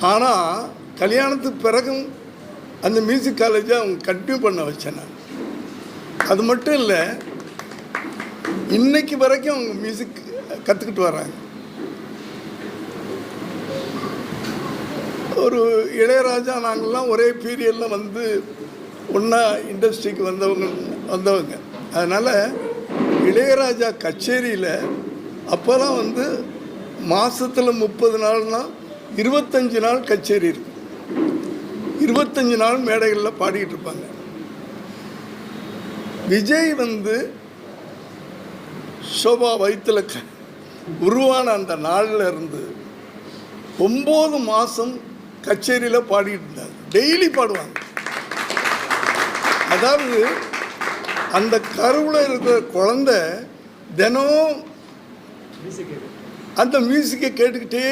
ஆனால் கல்யாணத்துக்கு பிறகும் அந்த மியூசிக் காலேஜை அவங்க கண்டினியூ பண்ண வச்சேன் நான் அது மட்டும் இல்லை இன்னைக்கு வரைக்கும் அவங்க மியூசிக் கற்றுக்கிட்டு வராங்க. ஒரு இளையராஜா நாங்கள்லாம் ஒரே பீரியடில் வந்து ஒன்றா இண்டஸ்ட்ரிக்கு வந்தவங்க வந்தவங்க. அதனால் இளையராஜா கச்சேரியில் அப்போல்லாம் வந்து மாதத்தில் முப்பது நாள்னால் இருபத்தஞ்சு நாள் கச்சேரி இருக்கும் இருபத்தஞ்சு நாள் மேடைகளில் பாடிக்கிட்டு இருப்பாங்க. விஜய் வந்து சோபா வயிற்றில் க உருவான அந்த நாளில் இருந்து ஒம்பது மாதம் கச்சேரியில் பாடிட்டு இருந்தாங்க டெய்லி பாடுவாங்க. அதாவது அந்த கருவில் இருக்கிற குழந்தை தினம் அந்த மியூசிக்கை கேட்டுக்கிட்டே